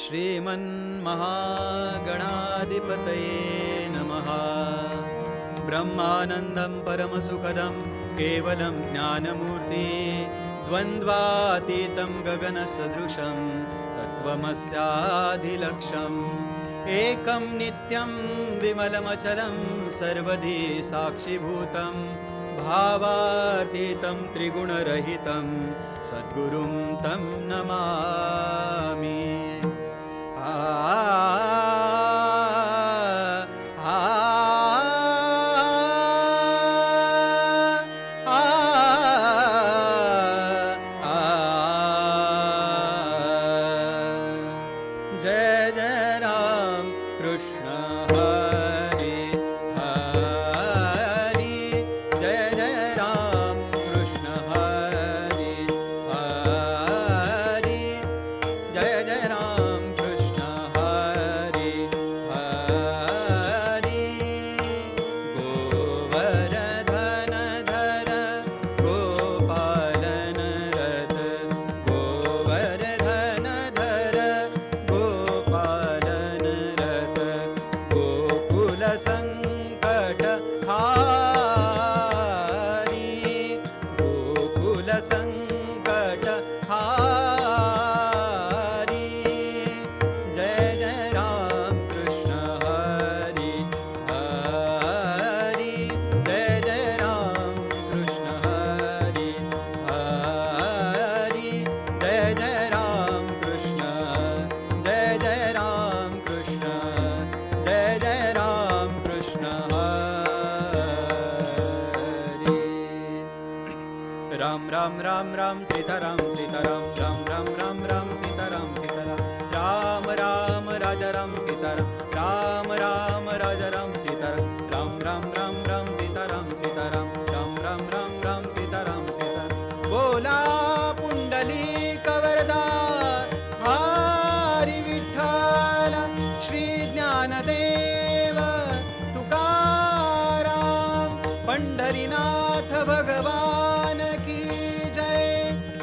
श्रीमन्महागणाधिपतये नमः। ब्रह्मानन्दं परमसुखदं केवलं ज्ञानमूर्ति द्वन्द्वातीतं गगनसदृशं तत्त्वमस्याधिलक्ष्यम् एकं नित्यं विमलमचलं सर्वधी साक्षिभूतं भावातीतं त्रिगुणरहितं सद्गुरुं तं नमामि जय जय राम। ज्ञानदेव तुकाराम पंढरीनाथ भगवान की जय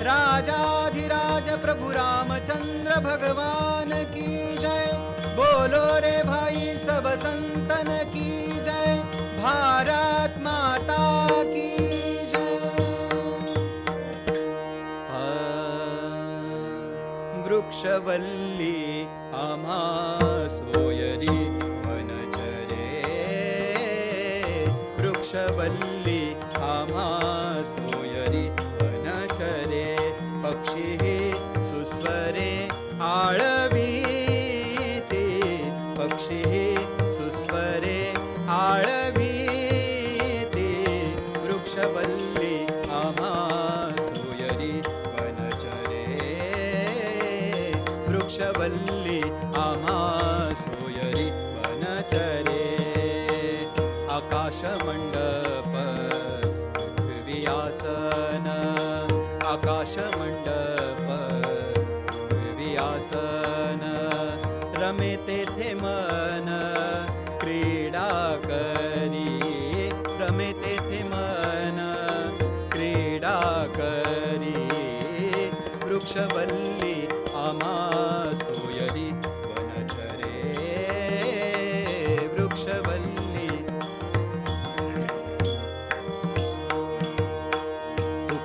राजाधिराज प्रभु रामचंद्र भगवान की जय बोलो रे भाई सब संतन की जय भारत माता की जय। वृक्षवल्ली अमा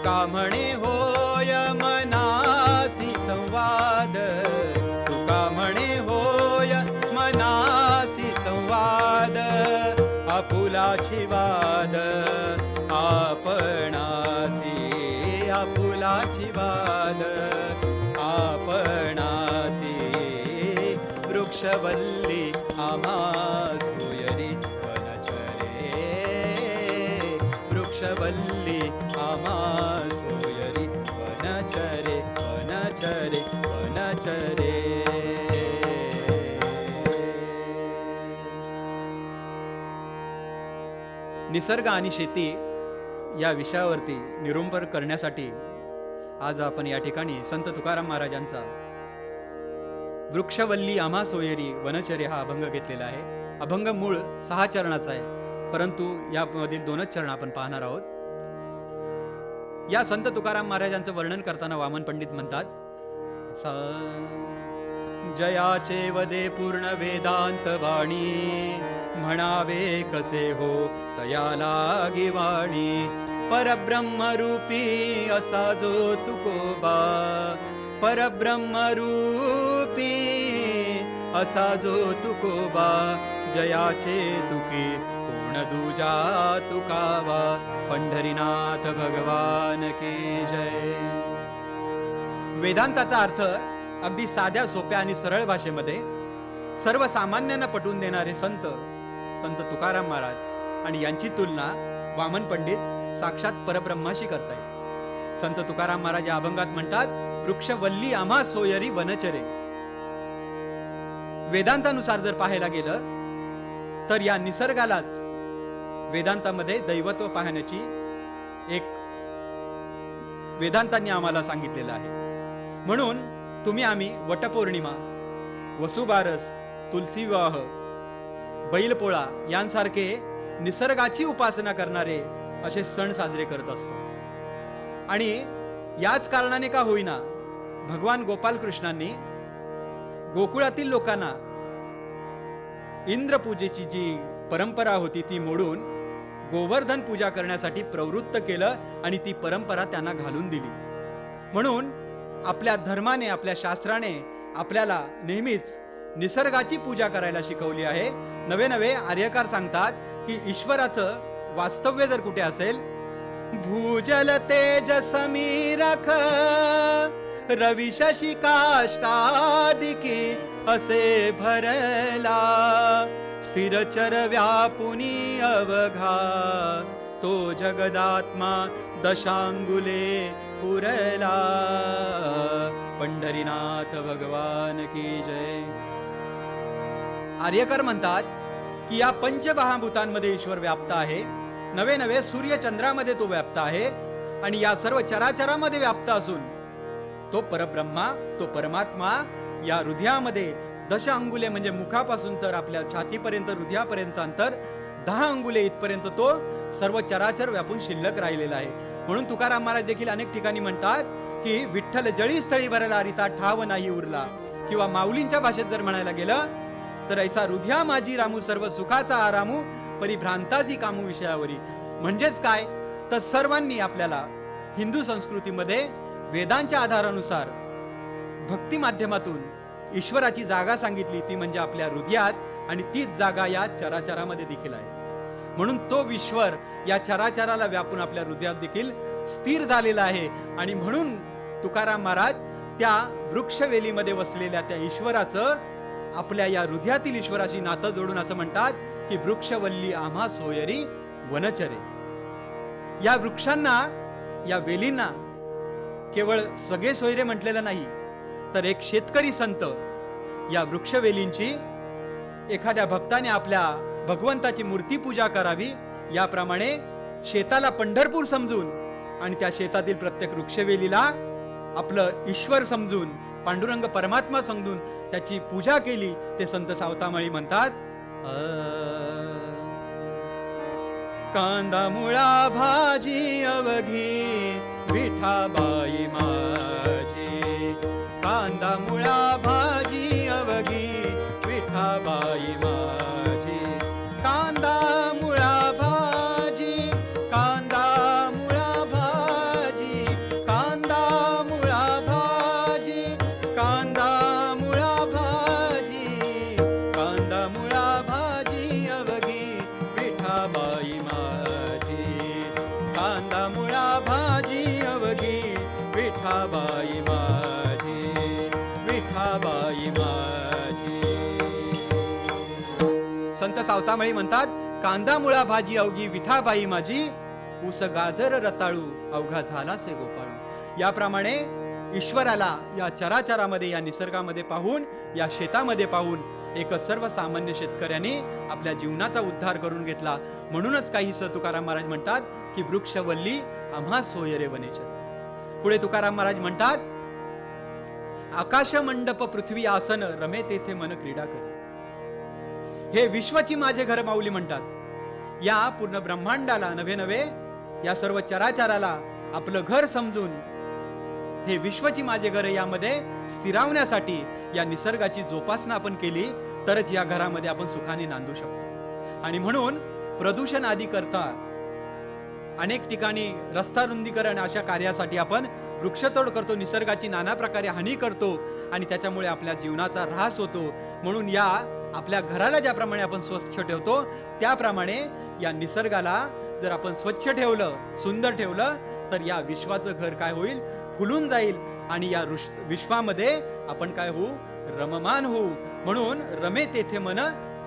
तुका निसर्ग आणि शेती या विषयावरती निरुंबर करण्यासाठी आज आपण या ठिकाणी संत तुकाराम महाराजांचा वृक्षवल्ली आम्हा सोयरी वनचर्य हा अभंग घेतलेला आहे. अभंग मूळ सहा चरणाचा आहे. परंतु यामधील दोनच चरण आपण पाहणार आहोत. या संत तुकाराम महाराजांचं वर्णन करताना वामन पंडित म्हणतात जयाचे वदे पूर्ण वेदांत वाणी म्हणावे कसे हो? तया लागी वाणी परब्रह्मरूपी असा जो तुकोबा. परब्रह्मरूपी असा जो तुकोबा. जयाचे तुकी कोण दुजा तुकावा. पंढरीनाथ भगवान की जय. वेदांताचा अर्थ अगदी साध्या सोप्या आणि सरळ भाषेमध्ये सर्वसामान्यांना पटवून देणारे संत संत तुकाराम महाराज आणि यांची तुलना वामन पंडित साक्षात परब्रह्माशी करतायत. संत तुकाराम महाराज या अभंगात म्हणतात वृक्ष वल्ली आम्हा सोयरी वनचरे. वेदांतानुसार जर पाहायला गेलं तर या निसर्गालाच वेदांतामध्ये दैवत्व पाहण्याची एक वेदांतांनी आम्हाला सांगितलेलं आहे. म्हणून तुम्ही आम्ही वटपौर्णिमा वसुबारस तुलसी विवाह बैलपोळा यांसारखे निसर्गाची उपासना करणारे असे सण साजरे करत असतो. आणि याच कारणाने का होईना भगवान गोपालकृष्णांनी गोकुळातील लोकांना इंद्रपूजेची जी परंपरा होती ती मोडून गोवर्धन पूजा करण्यासाठी प्रवृत्त केलं आणि ती परंपरा त्यांना घालून दिली. म्हणून आपल्या धर्माने आपल्या शास्त्राने आपल्याला नेहमीच निसर्गाची पूजा करायला शिकवली आहे. नवे नवे आर्यकार सांगतात की ईश्वराचं वास्तव्य जर कुठे असेल भूजल तेज समीरख रवी शशी काष्टादिकी असे भरला. स्थिरचर व्यापुनी अवघा तो जगदात्मा दशांगुले पुरला पंढरीनाथ भगवान की जय. आर्यकर म्हणतात की या पंचमहाभूतांमध्ये ईश्वर व्याप्त आहे नवे नवे सूर्य चंद्रामध्ये तो व्याप्त आहे आणि या सर्व चराचरामध्ये व्याप्त असून तो परब्रह्मा तो परमात्मा या हृदयामध्ये दश अंगुले म्हणजे मुखापासून तर आपल्या छातीपर्यंत हृदयापर्यंत अंतर दहा अंगुले इथपर्यंत तो सर्व चराचर व्यापून शिल्लक राहिलेला आहे. म्हणून तुकाराम महाराज देखील अनेक ठिकाणी म्हणतात की विठ्ठल जळी स्थळी भरला रिता ठाव नाही उरला. किंवा माऊलींच्या भाषेत जर म्हणायला गेलं तर ऐसा हृदया माझी रामू सर्व सुखाचा आरामू परिभ्रांताची कामू विषयावरी. म्हणजेच काय? तर सर्वांनी आपल्याला हिंदू संस्कृतीमध्ये वेदांच्या आधारानुसार भक्ती माध्यमातून ईश्वराची जागा सांगितली. ती म्हणजे आपल्या हृदयात आणि तीच जागा या चराचरामध्ये देखील आहे. म्हणून तो ईश्वर या चराचराला व्यापून आपल्या हृदयात देखील स्थिर झालेला आहे. आणि म्हणून तुकाराम महाराज त्या वृक्षवेलीमध्ये वसलेल्या त्या ईश्वराचं आपल्या या हृदयातील ईश्वराशी नातं जोडून असं म्हणतात की वृक्षवल्ली आम्हा सोयरी वनचरे. या वृक्षांना या वेलींना केवळ सगळे सोयरे म्हटलेलं नाही तर एक शेतकरी संत या वृक्षवेलींची एखाद्या भक्ताने आपल्या भगवंताची मूर्ती पूजा करावी याप्रमाणे शेताला पंढरपूर समजून आणि त्या शेतातील प्रत्येक वृक्षवेलीला आपलं ईश्वर समजून पांडुरंग परमात्मा समजून त्याची पूजा केली ते संत सावतामाळी म्हणतात कांदा मुळा भाजी अवघी विठाबाई मा संत सावतामळी म्हणतात कांदा मुळा भाजी अवघी विठाबाई माझी ऊस गाजर रताळू अवघा झाला से गोपाळू. याप्रमाणे ईश्वराला या चराचरामध्ये या निसर्गामध्ये पाहून या शेतामध्ये पाहून एक सर्वसामान्य शेतकऱ्याने आपल्या जीवनाचा उद्धार करून घेतला. म्हणूनच काही स तुकाराम महाराज म्हणतात की वृक्षवल्ली आम्हा सोयरे वनेचर. पुढे तुकाराम महाराज म्हणतात आकाश मंडप पृथ्वी आसन रमे तेथे मन क्रीडा करे. हे विश्वची माझे घर माऊली म्हणतात. या पूर्ण ब्रह्मांडाला नवे नवे या सर्व चराचराला आपलं घर समजून हे विश्वची माझे घर यामध्ये स्थिरावण्यासाठी या निसर्गाची जोपासना आपण केली तरच या घरामध्ये आपण सुखाने नांदू शकतो. आणि म्हणून प्रदूषण आदी करता अनेक ठिकाणी रस्ता रुंदीकरण अशा कार्यासाठी आपण वृक्षतोड करतो निसर्गाची नाना प्रकारे हानी करतो आणि त्याच्यामुळे आपल्या जीवनाचा ऱ्हास होतो. म्हणून या आपल्या घराला ज्याप्रमाणे आपण स्वच्छ ठेवतो त्याप्रमाणे या निसर्गाला जर आपण स्वच्छ ठेवलं सुंदर ठेवलं तर या विश्वाचं घर काय होईल? फुलून जाईल आणि या विश्वामध्ये आपण काय होऊ? रममान होऊ. म्हणून रमे तेथे मन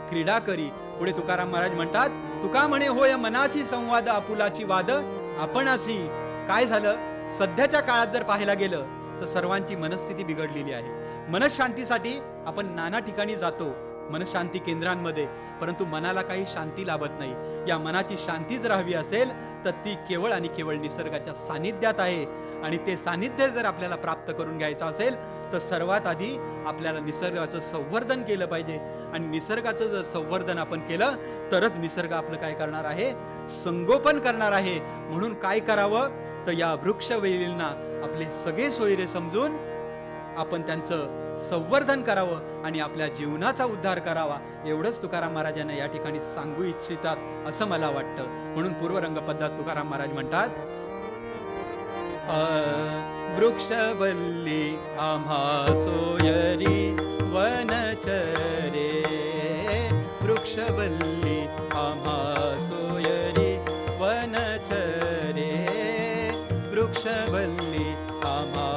क्रीडा करी. पुढे तुकाराम महाराज म्हणतात तुका म्हणे होय मनाशी संवाद आपुलाची वाद आपणाशी. काय झालं? सध्याच्या काळात जर पाहायला गेलं तर सर्वांची मनस्थिती बिघडलेली आहे. मनशांतीसाठी आपण नाना ठिकाणी जातो. मनशांती केंद्रांमध्ये परंतु मनाला काही शांती लाभत नाही. या मनाची शांतीच राहावी असेल तर ती केवळ आणि केवळ निसर्गाच्या सानिध्यात आहे. आणि ते सानिध्य जर आपल्याला प्राप्त करून घ्यायचं असेल तर सर्वात आधी आपल्याला निसर्गाचं संवर्धन केलं पाहिजे. आणि निसर्गाचं जर संवर्धन आपण केलं तरच निसर्ग आपलं काय करणार आहे? संगोपन करणार आहे. म्हणून काय करावं? तर या वृक्षवेलींना आपले सगळे सोयरे समजून आपण त्यांचं संवर्धन करावं आणि आपल्या जीवनाचा उद्धार करावा एवढंच तुकाराम महाराजांना या ठिकाणी सांगू इच्छितात असं मला वाटतं. म्हणून पूर्वरंग पद्धत तुकाराम महाराज म्हणतात वृक्षवल्ली आम्हा सोयरी वनचरे. वृक्षवल्ली आम्हा सोयरी वनचरे. वृक्षवल्ली आम्हा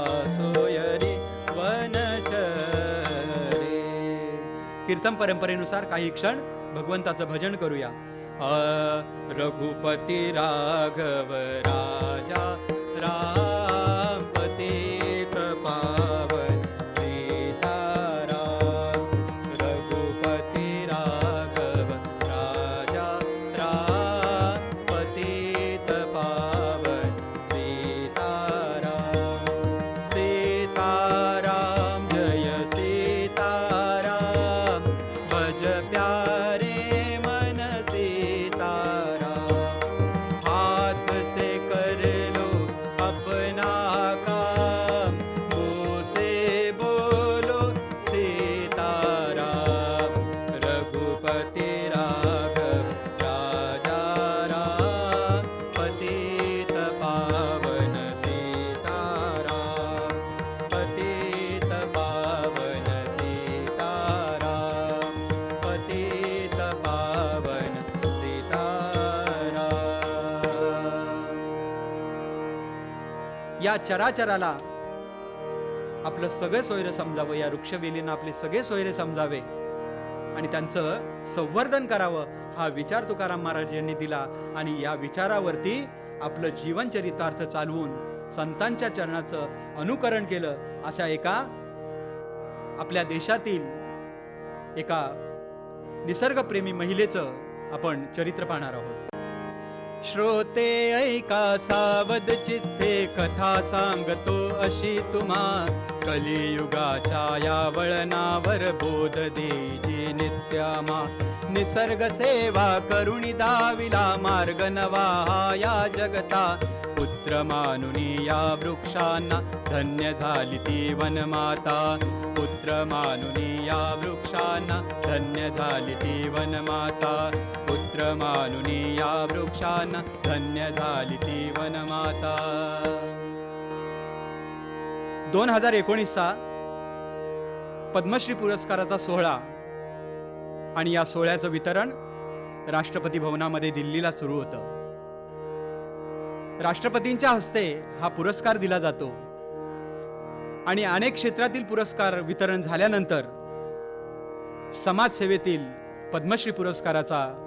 कीर्तन परंपरेनुसार काही क्षण भगवंताचं भजन करूया. अ, रघुपती राघव राजा राम चराचराला आपलं सगळं सोयरं समजावं या वृक्षवेलीनं आपले सगळे सोयरे समजावे. आणि त्यांचं संवर्धन करावं हा विचार तुकाराम महाराज यांनी दिला. आणि या विचारावरती आपलं जीवनचरितार्थ चालवून संतांच्या चरणाचं अनुकरण केलं अशा एका आपल्या देशातील एका निसर्गप्रेमी महिलेचं आपण चरित्र पाहणार आहोत. श्रोते ऐका सावध चित्ते कथा सांगतो अशी तुम्हा. कलियुगाच्या या वळणावर बोध देजी नित्यामा निसर्ग सेवा करुणी दाविला मार्ग नवा या जगता. पुत्र मानुनी या वृक्षांना धन्य झाली ती वनमाता. पुत्र मानुनी या वृक्षांना धन्य झाली ती वनमाता. पुत्र मानुनी या वृक्षांना धन्य झाली ती वनमाता. दोन हजार एकोणीसचा पद्मश्री पुरस्काराचा सोहळा आणि या सोहळ्याचं वितरण राष्ट्रपती भवनामध्ये दिल्लीला सुरू होतं. राष्ट्रपतींच्या हस्ते हा पुरस्कार दिला जातो. आणि अनेक क्षेत्रातील पुरस्कार वितरण झाल्यानंतर समाजसेवेतील पद्मश्री पुरस्काराचा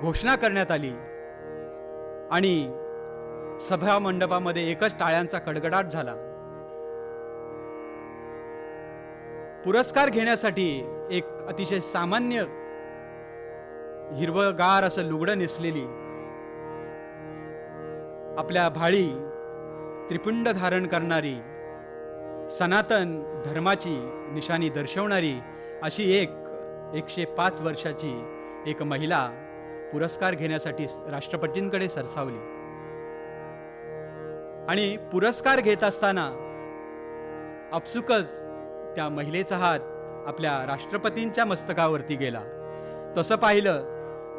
घोषणा करण्यात आली. आणि सभा मंडपामध्ये एकच टाळ्यांचा कडकडाट झाला. पुरस्कार घेण्यासाठी एक अतिशय सामान्य हिरवगार असं लुगडं नेसलेली आपल्या भाळी त्रिपुंड धारण करणारी सनातन धर्माची निशाणी दर्शवणारी अशी एक एकशे पाच वर्षाची एक महिला पुरस्कार घेण्यासाठी राष्ट्रपतींकडे सरसावली. आणि पुरस्कार घेत असताना अपसुकच त्या महिलेचा हात आपल्या राष्ट्रपतींच्या मस्तकावरती गेला. तसं पाहिलं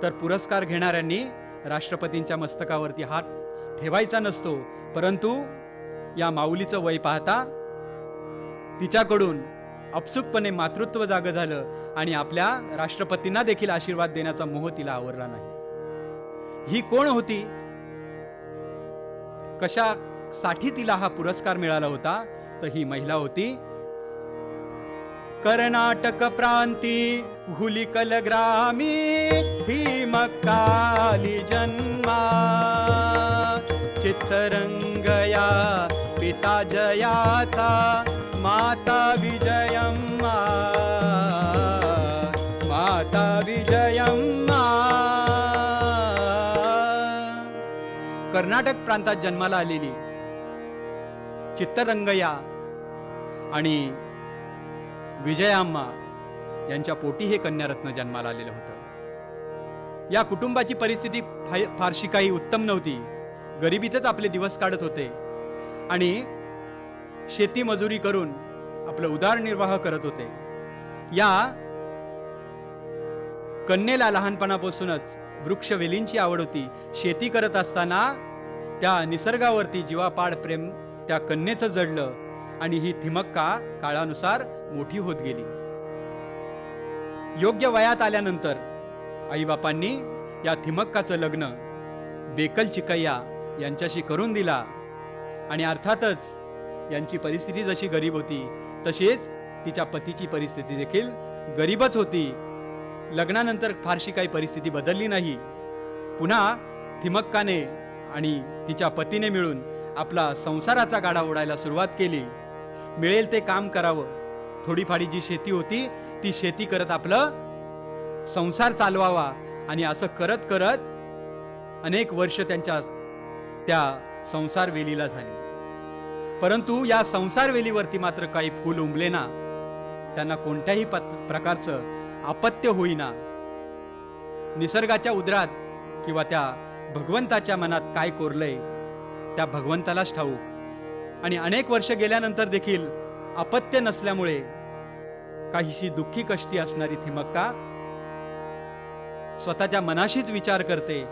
तर पुरस्कार घेणाऱ्यांनी राष्ट्रपतींच्या मस्तकावरती हात ठेवायचा नसतो. परंतु या माऊलीचं वय पाहता तिच्याकडून अपसुकपणे मातृत्व जागं झालं आणि आपल्या राष्ट्रपतींना देखील आशीर्वाद देण्याचा मोह तिला आवरला नाही. ही कोण होती? कशासाठी तिला हा पुरस्कार मिळाला होता? तर ही महिला होती कर्नाटक प्रांती हुलिकल ग्रामी भीमकाली जन्मा. चित्तरंगया पिता जयाता माता विजयम्मा। माता विजयम्मा। कर्नाटक प्रांतात जन्माला आलेली चित्तरंगया आणि विजयाम्मा यांच्या पोटी हे कन्यारत्न जन्माला आलेलं होतं. या कुटुंबाची परिस्थिती फाय- फारशी काही उत्तम नव्हती. गरिबीतच आपले दिवस काढत होते. आणि शेती मजुरी करून आपलं उदारनिर्वाह करत होते. या कन्येला लहानपणापासूनच वृक्षवेलींची आवड होती. शेती करत असताना त्या निसर्गावरती जीवापाड प्रेम त्या कन्येचं जडलं आणि ही थिमक्का काळानुसार मोठी होत गेली. योग्य वयात आल्यानंतर आईबापांनी या थिमक्काचं लग्न बेकल चिकय्या यांच्याशी करून दिला. आणि अर्थातच यांची परिस्थिती जशी गरीब होती तशीच तिच्या पतीची परिस्थिती देखील गरीबच होती. लग्नानंतर फारशी काही परिस्थिती बदलली नाही. पुन्हा थिमक्काने आणि तिच्या पतीने मिळून आपला संसाराचा गाडा ओढायला सुरुवात केली. मिळेल ते काम करावं. थोडीफारी जी शेती होती ती शेती करत आपलं संसार चालवावा आणि असं करत करत अनेक वर्ष त्यांच्या त्या संसार वेलीला झाली. परंतु या संसार वेलीवरती मात्र काही फूल उमले ना. त्यांना कोणत्याही प्रकारचं आपत्य होईना. निसर्गाच्या उदरात किंवा त्या भगवंताच्या मनात काय कोरलंय त्या भगवंतालाच ठाऊक. आणि अनेक वर्ष गेल्यानंतर देखील अपत्य नसल्यामुळे काहीशी दुःखी कष्टी असणारी थिमक्का स्वतःच्या मनाशीच विचार करते.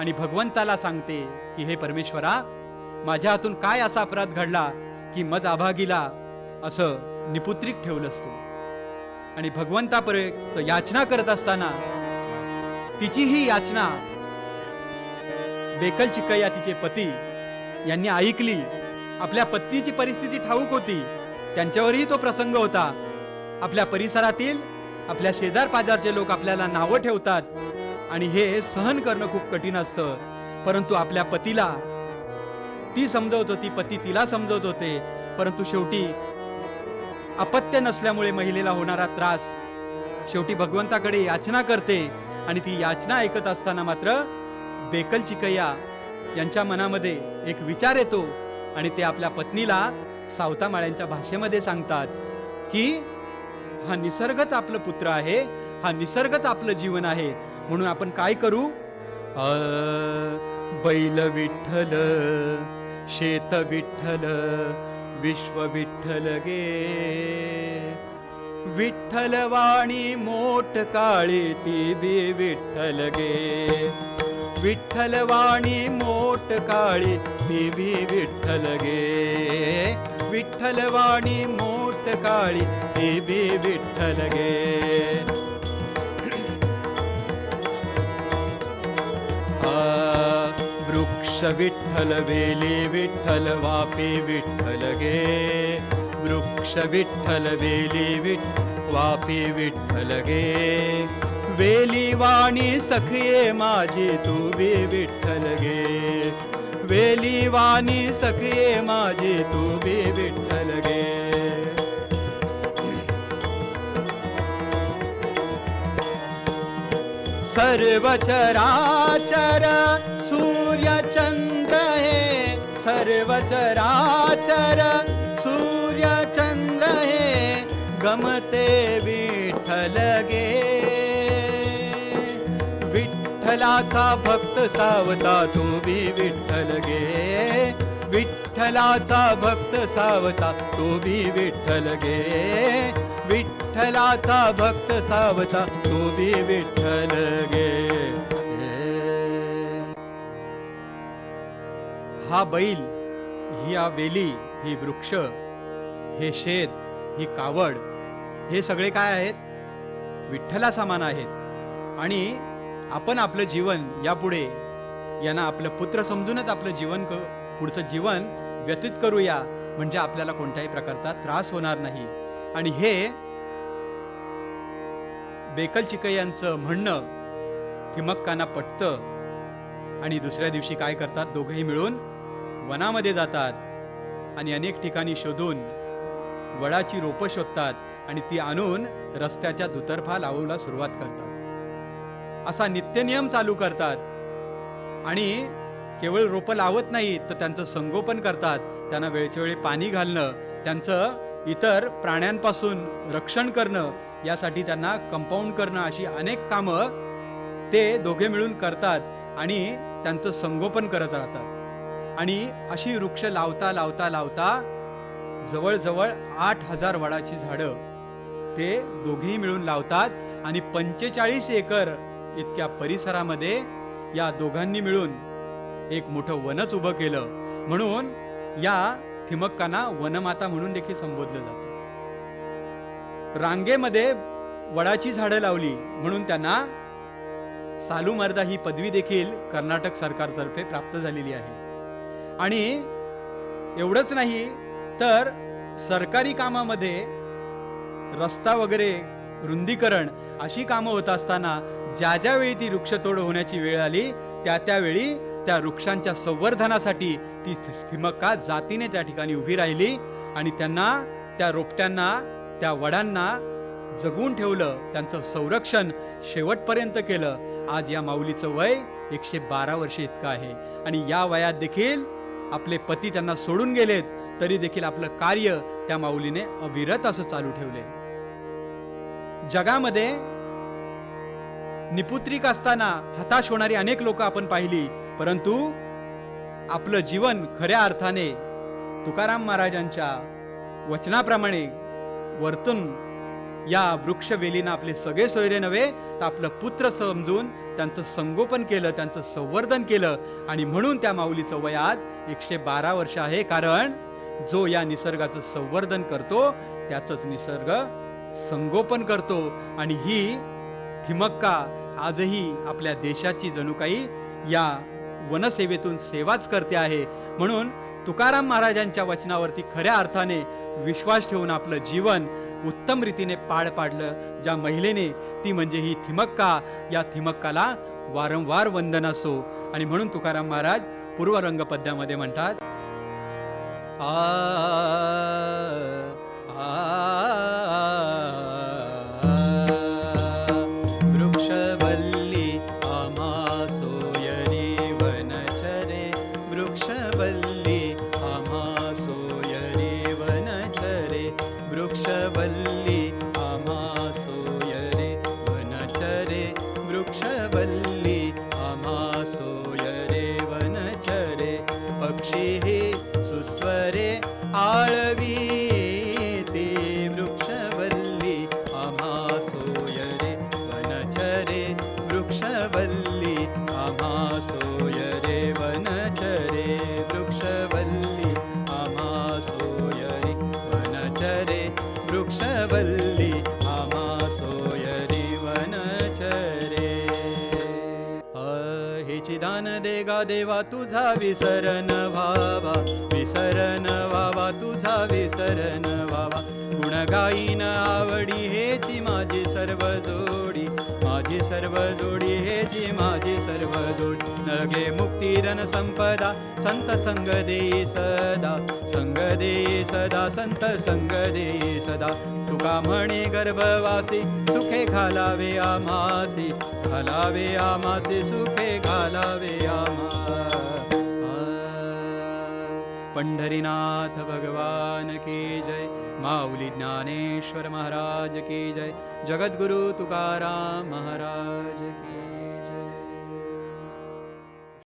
आणि भगवंताला सांगते की हे परमेश्वरा माझ्या हातून काय असा अपराध घडला की मज आभागीला असं निपुत्रिक ठेवलंस तू? आणि भगवंतापर्यंत याचना करत असताना तिची ही याचना बेकल चिकया तिचे पती यांनी ऐकली. आपल्या पत्नीची परिस्थिती ठाऊक होती. त्यांच्यावरही तो प्रसंग होता. आपल्या परिसरातील आपल्या शेजार पाजारचे लोक आपल्याला नावं ठेवतात. आणि हे सहन करणं खूप कठीण असतं. परंतु आपल्या पतीला ती समजवत होती पती तिला समजवत होते. परंतु शेवटी अपत्य नसल्यामुळे महिलेला होणारा त्रास शेवटी भगवंताकडे याचना करते आणि ती याचना ऐकत असताना मात्र बेकल चिकय्या यांच्या मनामध्ये एक विचार येतो आणि ते आपल्या पत्नीला सावता माळ्यांच्या भाषेमध्ये सांगतात की हा निसर्गच आपलं पुत्र आहे हा निसर्गच आपलं जीवन आहे म्हणून आपण काय करू? अ, बैल विठ्ठल शेत विठ्ठल विश्व विठ्ठल गे. विठ्ठल वाणी मोठ काळी ती बी विठ्ठल गे. विठ्ठल वाणी मोठ काळी ती बी विठ्ठल गे. विठ्ठल वाणी मोठ काळी ती बी विठ्ठल गे. श विठ्ठल वेली विठ्ठल वापी विठ्ठल गे. वृक्ष विठ्ठल वेली विठ वापी विठ्ठल गे. वेली वाणी सखये माझी तू बी विठ्ठल गे. वेली वाणी सखये माझी तू बी विठ्ठल गे. सर्वचराचर सर्व चराचर सूर्य चंद्र हे गमते विठ्ठल गे. विठ्ठलाचा भक्त सावता तू बी विठ्ठल गे. विठ्ठलाचा भक्त सावता तू बी विठ्ठल गे. विठ्ठलाचा भक्त सावता तू बी विठ्ठल गे. हा बैल ही या वेली ही वृक्ष हे शेत ही कावड हे सगळे काय आहेत? विठ्ठला समान आहेत. आणि आपण आपलं जीवन यापुढे यांना आपलं पुत्र समजूनच आपलं जीवन क पुढचं जीवन व्यतीत करूया म्हणजे आपल्याला कोणत्याही प्रकारचा त्रास होणार नाही. आणि हे बेकल यांचं म्हणणं थिमक्कांना पटतं. आणि दुसऱ्या दिवशी काय करतात? दोघंही मिळून वनामध्ये जातात आणि अनेक ठिकाणी शोधून वडाची रोपं शोधतात आणि ती आणून रस्त्याच्या दुतर्फा लावूला सुरुवात करतात. असा नित्यनियम चालू करतात आणि केवळ रोपं लावत नाहीत तर त्यांचं संगोपन करतात. त्यांना वेळच्या वेळी पाणी घालणं त्यांचं इतर प्राण्यांपासून रक्षण करणं यासाठी त्यांना कंपाऊंड करणं अशी अनेक कामं ते दोघे मिळून करतात आणि त्यांचं संगोपन करत राहतात. आणि अशी वृक्ष लावता लावता लावता जवळजवळ आठ हजार वडाची झाडं ते दोघेही मिळून लावतात आणि पंचेचाळीस एकर इतक्या परिसरामध्ये या दोघांनी मिळून एक मोठं वनच उभं केलं. म्हणून या थिमक्कांना वनमाता म्हणून देखील संबोधलं जातं. रांगेमध्ये वडाची झाडं लावली म्हणून त्यांना सालूमर्दा ही पदवी देखील कर्नाटक सरकारतर्फे प्राप्त झालेली आहे. आणि एवढंच नाही तर सरकारी कामामध्ये रस्ता वगैरे रुंदीकरण अशी कामं होत असताना ज्या ज्यावेळी ती वृक्षतोड होण्याची वेळ आली त्या त्यावेळी त्या वृक्षांच्या संवर्धनासाठी ती स्थिमक्का जातीने त्या ठिकाणी उभी राहिली आणि त्यांना त्या रोपट्यांना त्या वडांना जगून ठेवलं त्यांचं संरक्षण शेवटपर्यंत केलं. आज या माऊलीचं वय एकशे बारा वर्षे इतकं आहे. आणि या वयात देखील आपले पती त्यांना सोडून गेलेत तरी देखील आपलं कार्य त्या माऊलीने अविरत असं चालू ठेवले. जगामध्ये निपुत्रिक असताना हताश होणारी अनेक लोक आपण पाहिली परंतु आपलं जीवन खऱ्या अर्थाने तुकाराम महाराजांच्या वचनाप्रमाणे वर्तून या वृक्षवेलीनं आपले सगळे सोयरे नव्हे तर आपलं पुत्र समजून त्यांचं संगोपन केलं त्यांचं संवर्धन केलं. आणि म्हणून त्या माऊलीचं वयात एकशे बारा वर्ष आहे. कारण जो या निसर्गाचं संवर्धन करतो त्याचंच निसर्ग संगोपन करतो. आणि ही थिमक्का आजही आपल्या देशाची जणू काही या वनसेवेतून सेवाच करते आहे. म्हणून तुकाराम महाराजांच्या वचनावरती खऱ्या अर्थाने विश्वास ठेवून आपलं जीवन उत्तम रीतीने पाळ पाडलं. ज्या महिलेने ती म्हणजे ही थिमक्का. या थिमक्काला वारंवार वंदन असो. आणि म्हणून तुकाराम महाराज पूर्वरंग पद्यामध्ये म्हणतात आ हेची दान देगा देवा तुझा विसरन व्हावा. विसरन व्हावा तुझा विसरन व्हावा. गुण गाईन आवडी हेची माझी सर्व जोडी. माझी सर्व जोडी हेची माझी सर्व जोडी. नगे मुक्तिरन संपदा संत संग देई सदा. संग देई सदा संत संग देई सदा. तुका गर्भवासी सुखे घालावे आमासी घालावे आमासी सुखे घालावे आमा पंढरीनाथ भगवान की जय माऊली ज्ञानेश्वर महाराज की जय जगद्गुरु तुकाराम महाराज की